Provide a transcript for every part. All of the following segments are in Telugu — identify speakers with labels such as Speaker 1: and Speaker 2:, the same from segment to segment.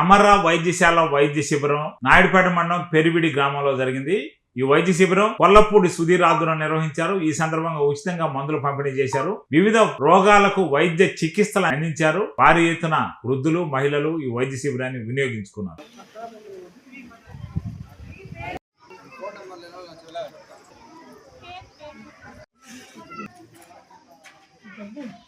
Speaker 1: అమర వైద్యశాల వైద్య శిబిరం నాయుడుపేట మండలం పెరివిడి గ్రామంలో జరిగింది. ఈ వైద్య శిబిరం కొల్లపూడి సుధీర్ ఆధ్వర్యం నిర్వహించారు. ఈ సందర్భంగా ఉచితంగా మందులు పంపిణీ చేశారు. వివిధ రోగాలకు వైద్య చికిత్సలు అందించారు. భారీ ఎత్తున వృద్ధులు మహిళలు ఈ వైద్య శిబిరాన్ని వినియోగించుకున్నారు.
Speaker 2: ఈ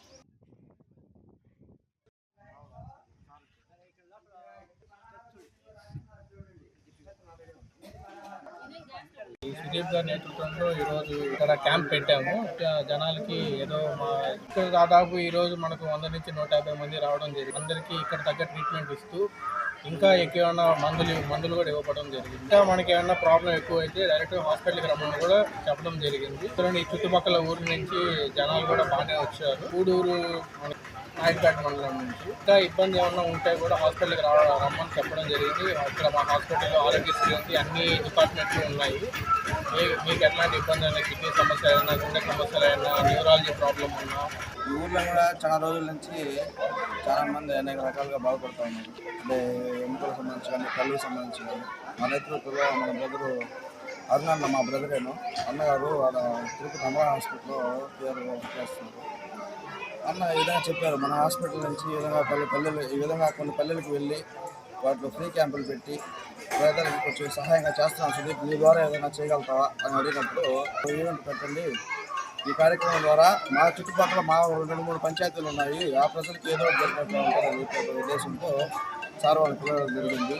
Speaker 2: సుదీప్ గారి నేతృత్వంలో ఈరోజు ఇక్కడ క్యాంప్ పెట్టాము. జనాలకి ఏదో మా ఇక్కడ దాదాపు ఈరోజు మనకు వంద నుంచి నూట యాభై మంది రావడం జరిగింది. అందరికీ ఇక్కడ తగ్గ ట్రీట్మెంట్ ఇస్తూ ఇంకా ఎక్కువ మందులు మందులు కూడా ఇవ్వడం జరిగింది. ఇంకా మనకి ఏమన్నా ప్రాబ్లం ఎక్కువ అయితే డైరెక్ట్ హాస్పిటల్కి రమ్మని కూడా చెప్పడం జరిగింది. ఇక్కడ ఈ చుట్టుపక్కల ఊరు నుంచి జనాలు కూడా బాగానే వచ్చారు. ఊడూరు మన నాయుడుపేట మండలం నుంచి. ఇంకా ఇబ్బంది ఏమన్నా ఉంటే కూడా హాస్పిటల్కి రావడం రమ్మని చెప్పడం జరిగింది. ఇక్కడ మా హాస్పిటల్లో ఆరోగ్యశ్రీ ఉంది. అన్ని డిపార్ట్మెంట్లు ఉన్నాయి. మీ- మీకు ఎట్లాంటి ఇబ్బంది అయినా కిడ్నీ సమస్య అయినా గుండె సమస్యలు అయినా న్యూరాలజీ ప్రాబ్లం ఉన్నా?
Speaker 3: ఈ ఊర్లో కూడా చాలా రోజుల నుంచి చాలామంది అనేక రకాలుగా బాధపడుతూ ఉన్నారు. అంటే ఎముకలకు సంబంధించి కానీ కళ్ళకు సంబంధించి కానీ. మా నేతృత్వంలో మన బ్రదరు అరుణన్న మా బ్రదరేను అన్నగారు వాళ్ళ తిరుపతి అమ్మ హాస్పిటల్లో చేస్తున్నారు. అన్న ఈ విధంగా చెప్పారు. మన హాస్పిటల్ నుంచి ఈ విధంగా పల్లె పల్లెలు ఈ విధంగా కొన్ని పల్లెలకు వెళ్ళి వాటిలో ఫ్రీ క్యాంపులు పెట్టి పేదలకు కొంచెం సహాయంగా చేస్తున్నాం. సుదీప్ మీ ద్వారా ఏదైనా చేయగలుగుతావా అని అడిగినప్పుడు ఈవెంట్ పెట్టండి. ఈ కార్యక్రమం ద్వారా మా చుట్టుపక్కల మా రెండు మూడు పంచాయతీలు ఉన్నాయి. ఆ ప్రజలకు ఏదో ఒకటి జరిగినట్లు ఉంటుందని ఉద్దేశంతో సార్ వాళ్ళు పిలవడం జరిగింది.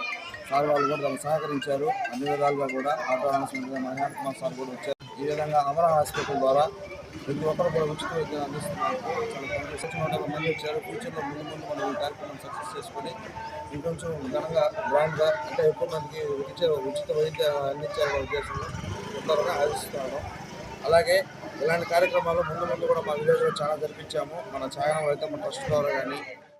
Speaker 3: సార్ వాళ్ళు కూడా దాన్ని సహకరించారు. అన్ని విధాలుగా కూడా auto announcement Mahendra Kumar sir కూడా వచ్చారు. ఈ విధంగా అమరా హాస్పిటల్ ద్వారా ప్రతి ఒక్కరు కూడా ఉచిత విద్య అందిస్తున్నారు. చాలా మంది వచ్చారు. ఫ్యూచర్లో ముందు ముందు మనం ఈ కార్యక్రమం సక్సెస్ చేసుకొని ఇంకొంచెం ఘనంగా గ్రాండ్గా అంటే ఎక్కువ మందికి ఉచిత ఉచిత వైద్యం అందించాలనే ఉద్దేశంలో తొందరగా ఆశిస్తున్నాను అలాగే ఇలాంటి కార్యక్రమాలు ముందు ముందు కూడా మా విలేజ్లో చాలా జరిపించాము. మన ఛాయనం అయితే మన ట్రస్ట్ ద్వారా కానీ